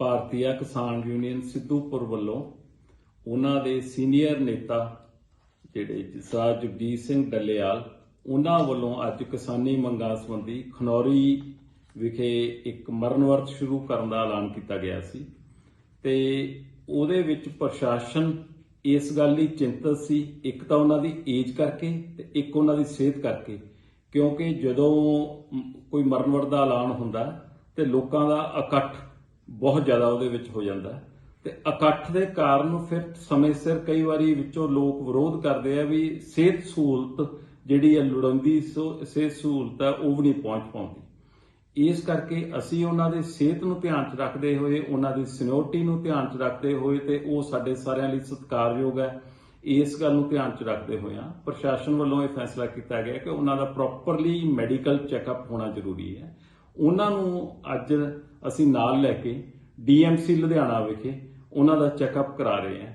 ਭਾਰਤੀਆ ਕਿਸਾਨ ਯੂਨੀਅਨ ਸਿੱਧੂਪੁਰ ਵੱਲੋਂ ਉਹਨਾਂ ਦੇ ਸੀਨੀਅਰ ਨੇਤਾ ਜਿਹੜੇ ਜਿਸਾ ਜਗਜੀਤ ਸਿੰਘ ਡੱਲੇਵਾਲ, ਉਹਨਾਂ ਵੱਲੋਂ ਅੱਜ ਕਿਸਾਨੀ ਮੰਗਾਂ ਸੰਬੰਧੀ ਖਨੌਰੀ ਵਿਖੇ ਇੱਕ ਮਰਨ ਵਰਤ ਸ਼ੁਰੂ ਕਰਨ ਦਾ ਐਲਾਨ ਕੀਤਾ ਗਿਆ ਸੀ ਤੇ ਉਹਦੇ ਵਿੱਚ ਪ੍ਰਸ਼ਾਸਨ ਇਸ ਗੱਲ ਲਈ ਚਿੰਤਤ ਸੀ, ਇੱਕ ਤਾਂ ਉਹਨਾਂ ਦੀ ਏਜ ਕਰਕੇ ਤੇ ਇੱਕ ਉਹਨਾਂ ਦੀ ਸਿਹਤ ਕਰਕੇ, ਕਿਉਂਕਿ ਜਦੋਂ ਕੋਈ ਮਰਨ ਵਰਤ ਦਾ ਐਲਾਨ ਹੁੰਦਾ ਤੇ ਲੋਕਾਂ ਦਾ ਇਕੱਠ ਬਹੁਤ ਜ਼ਿਆਦਾ ਉਹਦੇ ਵਿੱਚ ਹੋ ਜਾਂਦਾ ਤੇ ਇਕੱਠ ਦੇ ਕਾਰਨ ਫਿਰ ਸਮੇਂ ਸਿਰ ਕਈ ਵਾਰੀ ਵਿੱਚੋਂ ਲੋਕ ਵਿਰੋਧ ਕਰਦੇ ਆ ਵੀ ਸਿਹਤ ਸਹੂਲਤ ਜਿਹੜੀ ਹੈ ਲੋੜੀਂਦੀ ਸਿਹਤ ਸਹੂਲਤ ਹੈ ਉਹ ਵੀ ਨਹੀਂ ਪਹੁੰਚ ਪਾਉਂਦੀ। ਇਸ ਕਰਕੇ ਅਸੀਂ ਉਹਨਾਂ ਦੇ ਸਿਹਤ ਨੂੰ ਧਿਆਨ 'ਚ ਰੱਖਦੇ ਹੋਏ, ਉਹਨਾਂ ਦੀ ਸਿਨਿਓਰਿਟੀ ਨੂੰ ਧਿਆਨ 'ਚ ਰੱਖਦੇ ਹੋਏ ਤੇ ਉਹ ਸਾਡੇ ਸਾਰਿਆਂ ਲਈ ਸਤਿਕਾਰਯੋਗ ਹੈ, ਇਸ ਗੱਲ ਨੂੰ ਧਿਆਨ 'ਚ ਰੱਖਦੇ ਹੋਏ ਹੋਇਆਂ ਪ੍ਰਸ਼ਾਸਨ ਵੱਲੋਂ ਇਹ ਫੈਸਲਾ ਕੀਤਾ ਗਿਆ ਕਿ ਉਹਨਾਂ ਦਾ ਪ੍ਰੋਪਰਲੀ ਮੈਡੀਕਲ ਚੈੱਕਅਪ ਹੋਣਾ ਜ਼ਰੂਰੀ ਹੈ। ਉਹਨਾਂ ਨੂੰ ਅੱਜ ਅਸੀਂ ਨਾਲ ਲੈ ਕੇ ਡੀਐਮਸੀ ਲੁਧਿਆਣਾ ਵਿਖੇ ਉਹਨਾਂ ਦਾ ਚੈੱਕਅਪ ਕਰਾ ਰਹੇ ਹਾਂ।